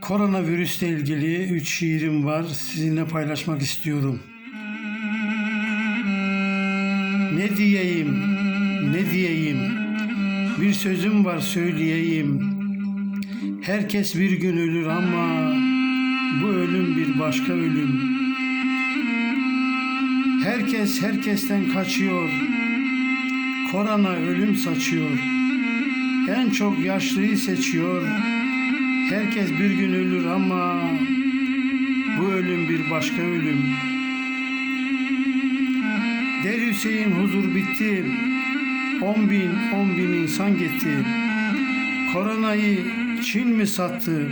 Koronavirüsle ilgili 3 şiirim var. Sizinle paylaşmak istiyorum. Ne diyeyim, ne diyeyim, bir sözüm var söyleyeyim. Herkes bir gün ölür ama bu ölüm bir başka ölüm. Herkes herkesten kaçıyor. Korona ölüm saçıyor. En çok yaşlıyı seçiyor. Herkes bir gün ölür ama bu ölüm bir başka ölüm. Der Hüseyin huzur bitti. On bin, on bin insan gitti. Koronayı Çin mi sattı?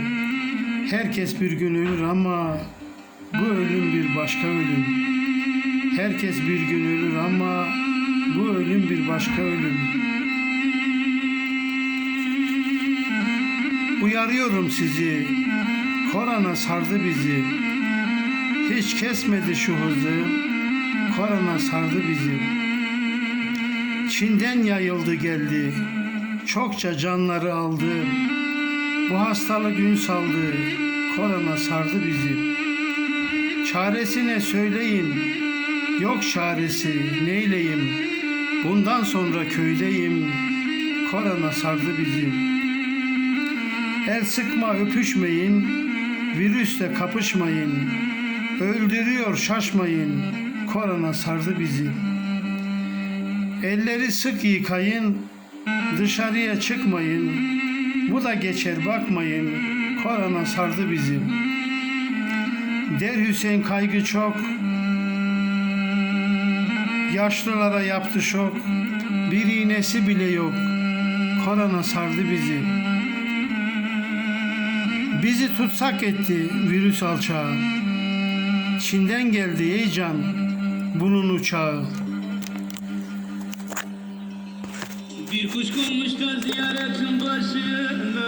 Herkes bir gün ölür ama bu ölüm bir başka ölüm. Herkes bir gün ölür ama bu ölüm bir başka ölüm. Uyarıyorum sizi. Korona sardı bizi. Hiç kesmedi şu hızı. Korona sardı bizi. Çin'den yayıldı geldi. Çokça canları aldı. Bu hastalık gün saldı. Korona sardı bizi. Çaresine söyleyin. Yok çaresi neyleyim. Bundan sonra köydeyim. Korona sardı bizi. El sıkma öpüşmeyin, virüsle kapışmayın. Öldürüyor şaşmayın, korona sardı bizi. Elleri sık yıkayın, dışarıya çıkmayın. Bu da geçer bakmayın, korona sardı bizi. Der Hüseyin kaygı çok, yaşlılara yaptı şok. Bir iğnesi bile yok, korona sardı bizi. Bizi tutsak etti virüs alçağı. Çin'den geldi ey can bunun uçağı. Bir kuş konmuş da ziyaretin başına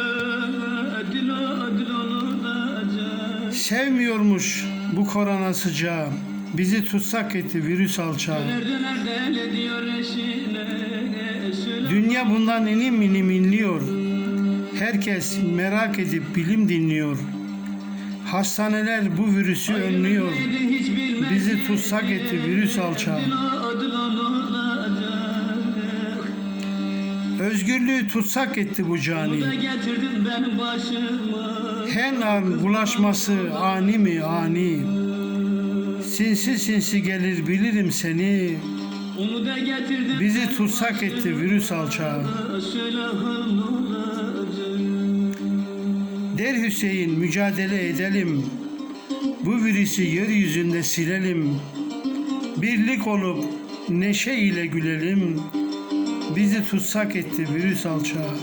Sevmiyormuş bu korona sıcağı. Bizi tutsak etti virüs alçağı. Dünya bundan inim inim inliyor. Herkes merak edip bilim dinliyor. Hastaneler bu virüsü önlüyor. Bizi tutsak etti virüs alçağı. Özgürlüğü tutsak etti bu cani. Her an bulaşması ani mi ani? Sinsi sinsi gelir bilirim seni. Bizi tutsak etti virüs alçağı. Der Hüseyin mücadele edelim. Bu virüsü yeryüzünde silelim. Birlik olup neşe ile gülelim. Bizi tutsak etti virüs alçağı.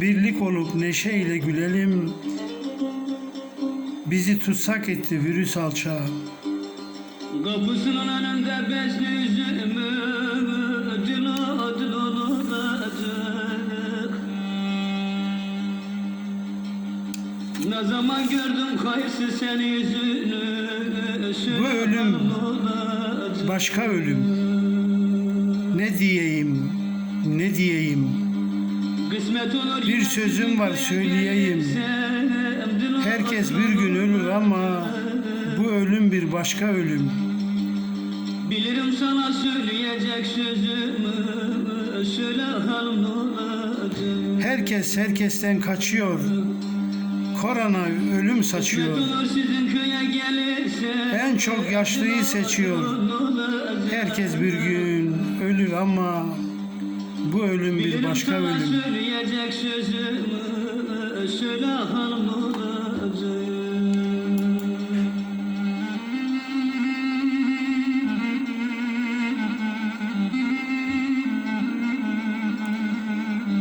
Birlik olup neşe ile gülelim. Bizi tutsak etti virüs alçağı. Kapısının önünde besli üzümü Dilo dilo olacak Ne zaman gördüm hayırsız senin yüzünü Bu ölüm. Başka ölüm. Ne diyeyim, ne diyeyim. Bir sözüm var söyleyeyim. Herkes bir gün ölür ama bu ölüm bir başka ölüm. Bilirim sana söyleyecek sözümü Söyle hanım olacak Herkes herkesten kaçıyor. Korona ölüm saçıyor. En çok yaşlıyı seçiyor. Herkes bir gün ölür ama bu ölüm bir başka sana ölüm. söyleyecek sözümü Söyle hanım olacak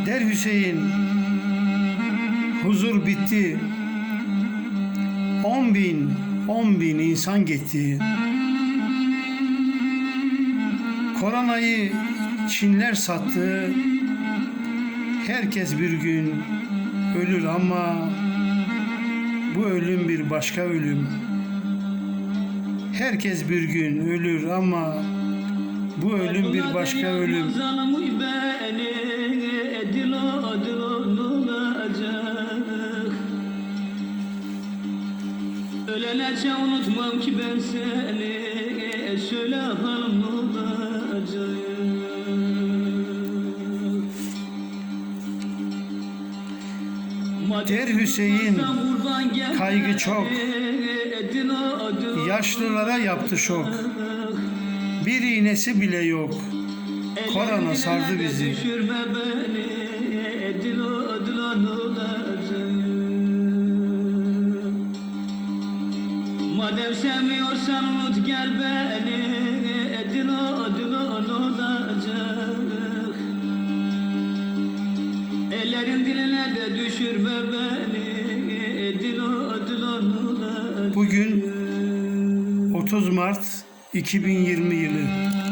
Der Hüseyin huzur bitti. On bin, on bin insan gitti. Koronayı Çinler sattı. Herkes bir gün ölür ama bu ölüm bir başka ölüm. Herkes bir gün ölür ama Bu ölüm bir başka ölüm. Ölenece unutmam ki ben seni Söyle halim Der Hüseyin, kaygı çok. Yaşlılara yaptı şok. Bir iğnesi bile yok. Korona sardı bizi. Madem sevmiyorsan unut gel beni Dilo dilo Ellerin diline de düşürme beni Dilo dilo Bugün 30 Mart 2020 yılı.